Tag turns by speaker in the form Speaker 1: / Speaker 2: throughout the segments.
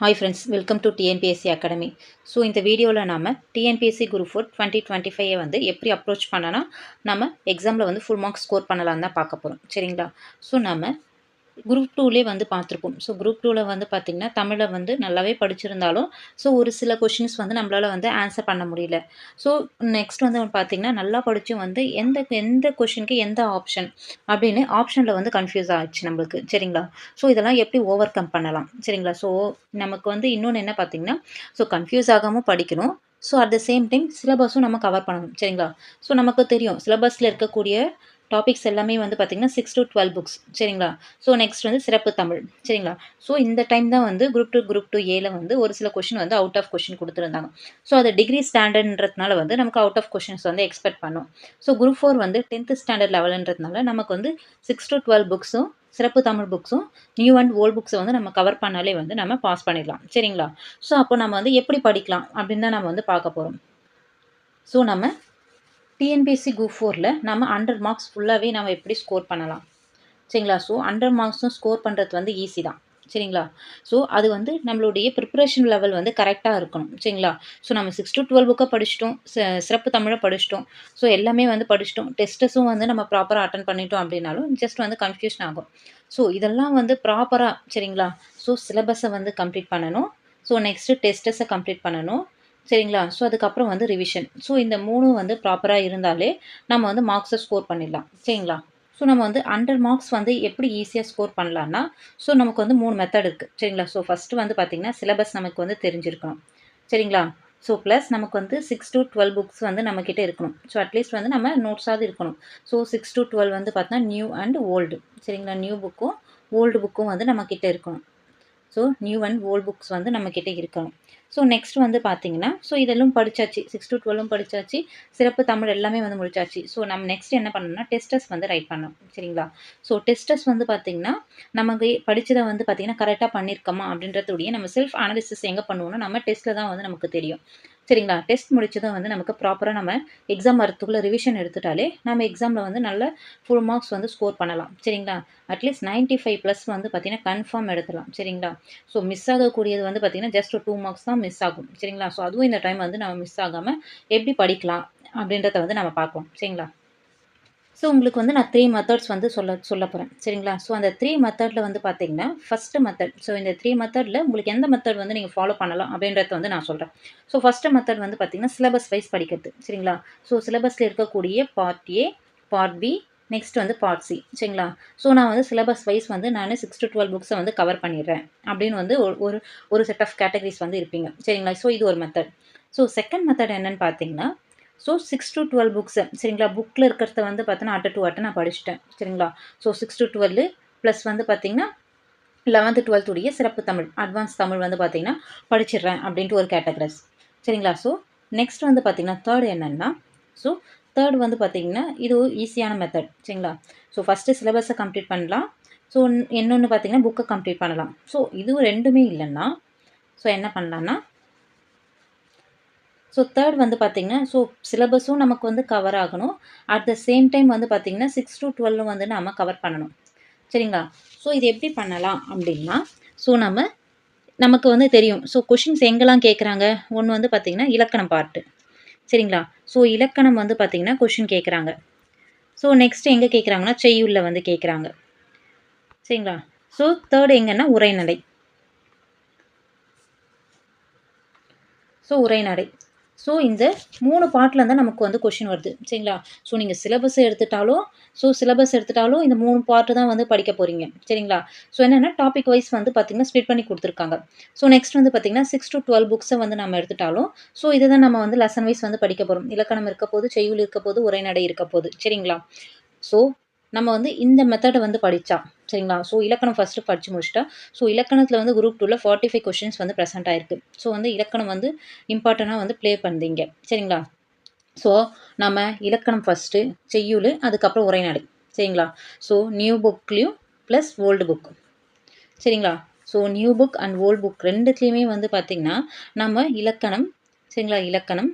Speaker 1: Hi friends welcome to TNPSC academy so இந்த வீடியோவில் நாம் TNPSC group four twenty twenty ஃபைவை வந்து எப்படி அப்ரோச் பண்ணனா நம்ம எக்ஸாமில் வந்து ஃபுல் மார்க்ஸ் ஸ்கோர் பண்ணலான்னு தான் பார்க்க போகிறோம் சரிங்களா? ஸோ நம்ம குரூப் டூலே வந்து பார்த்துருப்போம். ஸோ குரூப் டூவில் வந்து பார்த்திங்கன்னா தமிழை வந்து நல்லாவே படிச்சிருந்தாலும் ஸோ ஒரு சில கொஷின்ஸ் வந்து நம்மளால் வந்து ஆன்சர் பண்ண முடியல. ஸோ நெக்ஸ்ட் வந்து பார்த்திங்கன்னா நல்லா படித்தும் வந்து எந்த எந்த கொஷினுக்கு எந்த ஆப்ஷன் அப்படின்னு ஆப்ஷனில் வந்து கன்ஃபியூஸ் ஆகிடுச்சு நம்மளுக்கு. சரிங்களா? ஸோ இதெல்லாம் எப்படி ஓவர் கம் பண்ணலாம்? சரிங்களா? ஸோ நமக்கு வந்து இன்னொன்று என்ன பார்த்திங்கன்னா ஸோ கன்ஃபியூஸ் ஆகாமல் படிக்கணும். So at the same time சிலபஸும் நம்ம கவர் பண்ணணும். சரிங்களா? ஸோ நமக்கு தெரியும் சிலபஸில் இருக்கக்கூடிய டாபிக்ஸ் எல்லாமே வந்து பார்த்திங்கன்னா சிக்ஸ் டு டுவெல் புக்ஸ் சரிங்களா? ஸோ நெக்ஸ்ட் வந்து சிறப்பு தமிழ் சரிங்களா? ஸோ இந்த டைம் தான் வந்து குரூப் டூ குரூப் டூ ஏல வந்து ஒரு சில கொஷின் வந்து அவுட் ஆஃப் கொஷின் கொடுத்துருந்தாங்க. ஸோ அது டிகிரி ஸ்டாண்டர்ட்ன்றதுனால வந்து நமக்கு அவுட் ஆஃப் கொஷின்ஸ் வந்து எக்ஸ்பெக்ட் பண்ணோம். ஸோ குரூப் ஃபோர் வந்து டென்த்து ஸ்டாண்டர்ட் லெவலுன்றதுனால நமக்கு வந்து சிக்ஸ் டு டுவெல் புக்ஸும் சிறப்பு தமிழ் புக்ஸும் நியூ அண்ட் ஓல்ட் புக்ஸை வந்து நம்ம கவர் பண்ணாலே வந்து நம்ம பாஸ் பண்ணிடலாம் சரிங்களா? ஸோ அப்போ நம்ம வந்து எப்படி படிக்கலாம் அப்படின்னு தான் நம்ம வந்து பார்க்க போகிறோம் ஸோ நம்ம டிஎன்பிஎஸ்சி குரூப் ஃபோரில் நம்ம ஹண்ட்ரட் மார்க்ஸ் ஃபுல்லாகவே நம்ம எப்படி ஸ்கோர் பண்ணலாம்? சரிங்களா? ஸோ ஹண்ட்ரட் மார்க்ஸும் ஸ்கோர் பண்ணுறது வந்து ஈஸி தான். சரிங்களா? ஸோ அது வந்து நம்மளுடைய ப்ரிப்பரேஷன் லெவல் வந்து கரெக்டாக இருக்கணும். சரிங்களா? ஸோ நம்ம சிக்ஸ் டு டுவெல் புக்கை படிச்சிட்டோம். சிறப்பு தமிழை படிச்சிட்டோம். ஸோ எல்லாமே வந்து படிச்சிட்டோம். டெஸ்ட்டஸும் வந்து நம்ம ப்ராப்பராக அட்டன் பண்ணிட்டோம் அப்படின்னாலும் ஜஸ்ட் வந்து கன்ஃபியூஷன் ஆகும். ஸோ இதெல்லாம் வந்து ப்ராப்பராக சரிங்களா? ஸோ சிலபஸை வந்து கம்ப்ளீட் பண்ணணும். ஸோ நெக்ஸ்ட்டு டெஸ்ட்டஸை கம்ப்ளீட் பண்ணணும். சரிங்களா? ஸோ அதுக்கப்புறம் வந்து ரிவிஷன் ஸோ இந்த மூணும் வந்து ப்ராப்பராக இருந்தாலே நம்ம வந்து மார்க்ஸை ஸ்கோர் பண்ணிடலாம். சரிங்களா? ஸோ நம்ம வந்து ஹண்ட்ரட் மார்க்ஸ் வந்து எப்படி ஈஸியாக ஸ்கோர் பண்ணலான்னா ஸோ நமக்கு வந்து மூணு மெத்தட் இருக்குது சரிங்களா? ஸோ ஃபஸ்ட்டு வந்து பார்த்திங்கன்னா சிலபஸ் நமக்கு வந்து தெரிஞ்சிருக்கணும். சரிங்களா? ஸோ ப்ளஸ் நமக்கு வந்து சிக்ஸ் டு டுவெல் புக்ஸ் வந்து நம்மக்கிட்ட இருக்கணும். ஸோ அட்லீஸ்ட் வந்து நம்ம நோட்ஸாவது இருக்கணும். ஸோ சிக்ஸ் டு டுவெல் வந்து பார்த்தோன்னா நியூ அண்ட் ஓல்டு சரிங்களா? நியூ புக்கும் ஓல்டு புக்கும் வந்து நம்மக்கிட்ட இருக்கணும். So new and old books வந்து நம்மக்கிட்ட இருக்கணும். ஸோ நெக்ஸ்ட் வந்து பார்த்தீங்கன்னா ஸோ இதெல்லாம் படித்தாச்சு சிக்ஸ் டு டுவெல்லும் படித்தாச்சு சிறப்பு தமிழ் எல்லாமே வந்து முடிச்சாச்சு. ஸோ நம்ம நெக்ஸ்ட் என்ன பண்ணணும்னா டெஸ்டஸ் வந்து ரைட் பண்ணோம் சரிங்களா? ஸோ டெஸ்டஸ் வந்து பார்த்திங்கன்னா நமக்கு படித்ததை வந்து பார்த்திங்கன்னா கரெக்டாக பண்ணியிருக்கோமா அப்படின்றதுடைய நம்ம செல்ஃப் அனாலிசிஸ் எங்கே பண்ணுவோம்னா நம்ம டெஸ்ட்டில் தான் வந்து நமக்கு தெரியும். சரிங்களா? டெஸ்ட் முடிச்சதும் வந்து நமக்கு ப்ராப்பராக நம்ம எக்ஸாம் வரத்துக்குள்ளே ரிவிஷன் எடுத்துட்டாலே நம்ம எக்ஸாமில் வந்து நல்ல ஃபுல் மார்க்ஸ் வந்து ஸ்கோர் பண்ணலாம். சரிங்களா? அட்லீஸ்ட் நைன்ட்டி ஃபைவ் ப்ளஸ் வந்து பார்த்திங்கன்னா கன்ஃபார்ம் எடுத்துலாம் சரிங்களா? ஸோ மிஸ் ஆகக்கூடியது வந்து பார்த்திங்கன்னா ஜஸ்ட் டூ மார்க்ஸ் தான் மிஸ் ஆகும். சரிங்களா? ஸோ அதுவும் இந்த டைம் வந்து நம்ம மிஸ் ஆகாமல் எப்படி படிக்கலாம் அப்படின்றத வந்து நம்ம பார்க்கலாம் சரிங்களா? ஸோ உங்களுக்கு வந்து நான் த்ரீ மெத்தட்ஸ் வந்து சொல்ல சொல்ல போகிறேன் சரிங்களா? ஸோ அந்த த்ரீ மெத்தடில் வந்து பார்த்தீங்கன்னா ஃபஸ்ட்டு மெத்தட் ஸோ இந்த த்ரீ மெத்தடில் உங்களுக்கு எந்த மெத்தட் வந்து நீங்கள் ஃபாலோ பண்ணலாம் அப்படின்றத வந்து நான் சொல்கிறேன் ஸோ ஃபஸ்ட்டு மெத்தட் வந்து பார்த்தீங்கன்னா சிலபஸ் வைஸ் படிக்கிறது. சரிங்களா? ஸோ சிலபஸில் இருக்கக்கூடிய part A part B next வந்து பார்ட் சி சரிங்களா? ஸோ நான் வந்து சிலபஸ் வைஸ் வந்து நான் சிக்ஸ் டு டுவெல் புக்ஸை வந்து கவர் பண்ணிடுறேன். அப்படின்னு வந்து ஒரு ஒரு செட் ஆஃப் கேட்டகரிஸ் வந்து இருப்பீங்க. சரிங்களா? ஸோ இது ஒரு மெத்தட் ஸோ செகண்ட் மெத்தட் என்னன்னு பார்த்தீங்கன்னா so six to twelve books சரிங்களா? புக்கில் இருக்கிறத வந்து பார்த்தோன்னா அட்டை டு அட்டை நான் படிச்சுட்டேன் சரிங்களா? So six to twelve plus வந்து பார்த்திங்கன்னா லெவன்த்து டுவெல்த்துடைய சிறப்பு தமிழ் அட்வான்ஸ் தமிழ் வந்து பார்த்திங்கன்னா படிச்சிடுறேன் அப்படின்ட்டு ஒரு கேட்டகரிஸ் சரிங்களா? ஸோ நெக்ஸ்ட் வந்து பார்த்திங்கன்னா தேர்ட் என்னென்னா ஸோ தேர்ட் வந்து பார்த்திங்கன்னா இது ஒரு ஈஸியான மெத்தட் சரிங்களா? ஸோ ஃபஸ்ட்டு சிலபஸை கம்ப்ளீட் பண்ணலாம். ஸோ இன்னொன்று பார்த்திங்கன்னா புக்கை கம்ப்ளீட் பண்ணலாம். ஸோ இது ரெண்டுமே இல்லைன்னா ஸோ என்ன பண்ணலான்னா ஸோ தேர்ட் வந்து பார்த்திங்கன்னா ஸோ சிலபஸும் நமக்கு வந்து கவர் ஆகணும். அட் த சேம் டைம் வந்து பார்த்திங்கன்னா சிக்ஸ் டு டுவெல்லும் வந்து நம்ம கவர் பண்ணணும். சரிங்களா? ஸோ இது எப்படி பண்ணலாம் அப்படின்னா ஸோ நம்ம நமக்கு வந்து தெரியும். ஸோ கொஷின்ஸ் எங்கெல்லாம் கேட்குறாங்க ஒன்று வந்து பார்த்திங்கன்னா இலக்கணம் பார்ட்டு சரிங்களா? ஸோ இலக்கணம் வந்து பார்த்திங்கன்னா கொஷின் கேட்குறாங்க ஸோ நெக்ஸ்ட் எங்கே கேட்குறாங்கன்னா செய்யுள்ள வந்து கேட்குறாங்க சரிங்களா? ஸோ தேர்ட் எங்கன்னா உரைநடை. ஸோ உரைநடை. ஸோ இந்த மூணு பாட்டில் தான் நமக்கு வந்து கொஷின் வருது. சரிங்களா? ஸோ நீங்கள் சிலபஸ் எடுத்துட்டாலும் ஸோ சிலபஸ் எடுத்துட்டாலும் இந்த மூணு பார்ட்டு தான் வந்து படிக்க போகிறீங்க சரிங்களா? ஸோ என்னென்னா டாபிக் வைஸ் வந்து பார்த்திங்கன்னா ஸ்ப்ளிட் பண்ணி கொடுத்துருக்காங்க. ஸோ நெக்ஸ்ட் வந்து பார்த்திங்கன்னா சிக்ஸ் டு டுவெல் புக்ஸை வந்து நம்ம எடுத்துட்டாலும் ஸோ இதை தான் நம்ம வந்து லெசன் வைஸ் வந்து படிக்க போகிறோம் இலக்கணம் இருக்க போது செய்யுள் இருக்க போது உரைநடை இருக்க போது. சரிங்களா? ஸோ நம்ம வந்து இந்த மெத்தடை வந்து படித்தா சரிங்களா? ஸோ இலக்கணம் ஃபஸ்ட்டு படித்து முடிச்சிட்டா ஸோ இலக்கணத்தில் வந்து குரூப் டூவில் ஃபார்ட்டி ஃபைவ் கொஷின்ஸ் வந்து ப்ரெசென்ட் ஆயிருக்கு. ஸோ வந்து இலக்கணம் வந்து இம்பார்ட்டண்ட்டாக வந்து ப்ளே பண்ணுறீங்க சரிங்களா? ஸோ நம்ம இலக்கணம் ஃபஸ்ட்டு செய்யுள் அதுக்கப்புறம் உரைநடை சரிங்களா? ஸோ நியூ புக்லேயும் ப்ளஸ் ஓல்டு புக் சரிங்களா? So new book and old book ரெண்டுத்துலேயுமே வந்து பார்த்திங்கன்னா நம்ம இலக்கணம் சரிங்களா? இலக்கணம்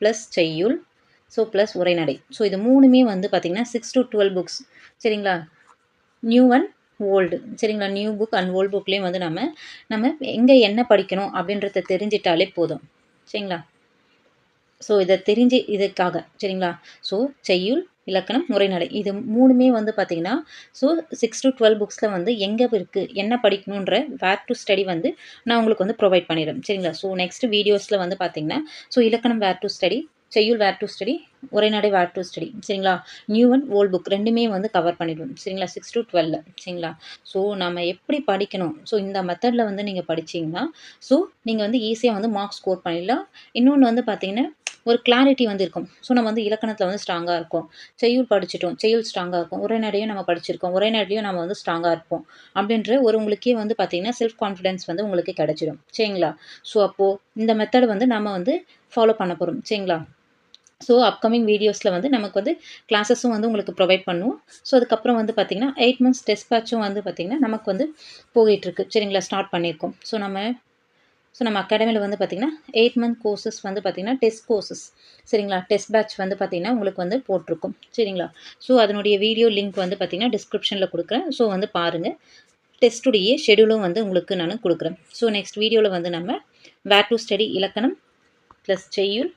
Speaker 1: ப்ளஸ் செய்யுள் ஸோ ப்ளஸ் உரைநடை ஸோ இது மூணுமே வந்து பார்த்திங்கன்னா சிக்ஸ் டு டுவெல் புக்ஸ் சரிங்களா? நியூ அண்ட் ஓல்டு சரிங்களா? நியூ புக் அண்ட் ஓல்டு புக்லேயும் வந்து நம்ம நம்ம எங்கே என்ன படிக்கணும் அப்படின்றத தெரிஞ்சிட்டாலே போதும். சரிங்களா? ஸோ இதை தெரிஞ்சு இதுக்காக. சரிங்களா? ஸோ செய்யுள் இலக்கணம் முறைநடை இது மூணுமே வந்து பார்த்திங்கன்னா ஸோ சிக்ஸ் டு டுவெல் புக்ஸில் வந்து எங்கே இருக்குது என்ன படிக்கணுன்ற வேர் டு ஸ்டடி வந்து நான் உங்களுக்கு வந்து ப்ரொவைட் பண்ணிடுறேன். சரிங்களா? ஸோ நெக்ஸ்ட் வீடியோஸில் வந்து பார்த்திங்கன்னா ஸோ இலக்கணம் வேர் டு ஸ்டடி செய்யுள் வேர் டு ஸ்டடி உரைநடை வேர் டு ஸ்டடி சரிங்களா? நியூ அண்ட் ஓல்ட் புக் ரெண்டுமே வந்து கவர் பண்ணிடுவோம் சரிங்களா? சிக்ஸ் டு டுவெல் சரிங்களா? ஸோ நம்ம எப்படி படிக்கணும்? ஸோ இந்த மெத்தடில் வந்து நீங்கள் படிச்சிங்கன்னா ஸோ நீங்கள் வந்து ஈஸியாக வந்து மார்க் ஸ்கோர் பண்ணிடலாம். இன்னொன்று வந்து பார்த்தீங்கன்னா ஒரு கிளாரிட்டி வந்து இருக்கும். ஸோ நம்ம வந்து இலக்கணத்தில் வந்து ஸ்ட்ராங்காக இருக்கும் செய்யுள் படிச்சிட்டோம். செய்யுள் ஸ்ட்ராங்காக இருக்கும். உரைநடையும் நம்ம படிச்சிருக்கோம். உரைநடையும் நம்ம வந்து ஸ்ட்ராங்காக இருப்போம். அப்படின்ற ஒரு உங்களுக்கே வந்து பார்த்திங்கன்னா செல்ஃப் கான்ஃபிடென்ஸ் வந்து உங்களுக்கு கிடச்சிடும். சரிங்களா? ஸோ அப்போது இந்த மெத்தட் வந்து நம்ம வந்து ஃபாலோ பண்ண போகிறோம் சரிங்களா? ஸோ அப்கமிங் வீடியோஸில் வந்து நமக்கு வந்து கிளாஸஸும் வந்து உங்களுக்கு ப்ரொவைட் பண்ணுவோம் ஸோ அதுக்கப்புறம் வந்து பார்த்திங்கன்னா எயிட் மந்த்ஸ் டெஸ்ட் பேட்சும் வந்து பார்த்திங்கன்னா நமக்கு வந்து போயிட்டுருக்கு. சரிங்களா? ஸ்டார்ட் பண்ணியிருக்கோம். ஸோ நம்ம ஸோ நம்ம அகாடமியில் வந்து பார்த்திங்கன்னா எயிட் மந்த் கோர்சஸ் வந்து பார்த்திங்கன்னா டெஸ்ட் கோர்சஸ் சரிங்களா? டெஸ்ட் பேட்ச் வந்து பார்த்திங்கன்னா உங்களுக்கு வந்து போட்டிருக்கும். சரிங்களா? ஸோ அதனுடைய வீடியோ லிங்க் வந்து பார்த்திங்கன்னா டிஸ்கிரிப்ஷனில் கொடுக்குறேன். ஸோ வந்து பாருங்கள் டெஸ்ட்டுடைய ஷெடியூலும் வந்து உங்களுக்கு நான் கொடுக்குறேன். ஸோ நெக்ஸ்ட் வீடியோவில் வந்து நம்ம வேர் டு ஸ்டடி இலக்கணம் ப்ளஸ் செய்யுள்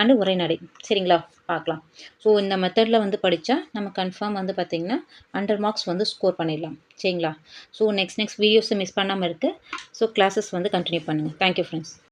Speaker 1: அண்டு உரைநடை சரிங்களா? பார்க்கலாம் ஸோ இந்த மெத்தடில் வந்து படித்தா நம்ம கன்ஃபார்ம் வந்து பார்த்திங்கன்னா ஹண்ட்ரட் மார்க்ஸ் வந்து ஸ்கோர் பண்ணிடலாம். சரிங்களா? ஸோ நெக்ஸ்ட் நெக்ஸ்ட் வீடியோஸை மிஸ் பண்ணாமல் இருக்குது ஸோ கிளாஸஸ் வந்து கண்டினியூ பண்ணுங்கள் தேங்க்யூ ஃப்ரெண்ட்ஸ்